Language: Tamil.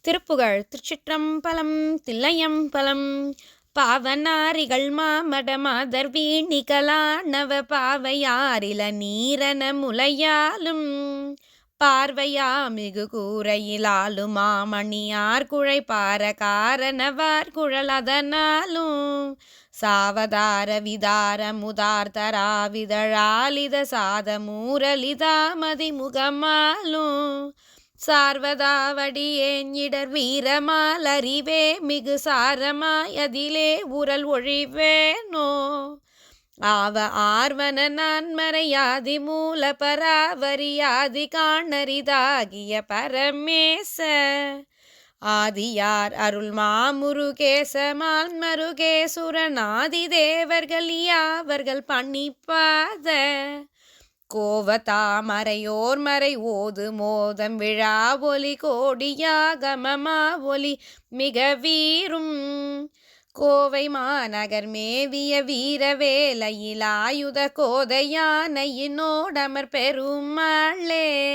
திருப்புகழ் திருச்சிற்றம்பலம் தில்லையம்பலம். பாவனாரிகள் மாமடமாதர் வீணிகளானவ பாவையாரில நீரன முலையாலும். பார்வையா மிகு கூரையிலாலும் மாமணியார் குழை பார காரணவார் குழல் அதனாலும் சாவதார விதார முதார்த்தராவிதழாலித சாத மூரலிதா மதிமுகமாலும். சார்வதாவடியேன் இடர் வீரமால் மிகு சாரமாய் அதிலே உரல் ஒழிவேனோ? ஆவ ஆர்வன நான்மறையாதி மூல பராவரியாதி காணரிதாகிய பரமேச. ஆதியார் அருள் மாமுருகேசமால் மருகேசுரனாதி தேவர்கள் யாவர்கள் பண்ணிப்பாத கோவதாமரையோர் மறை ஓது மோதம் விழா ஒலி கோடியாகமமா ஒலி மிக வீரும். கோவை மாநகர் மேவிய வீரவேலையில் ஆயுத கோதையானையினோடமர் பெருமாளே.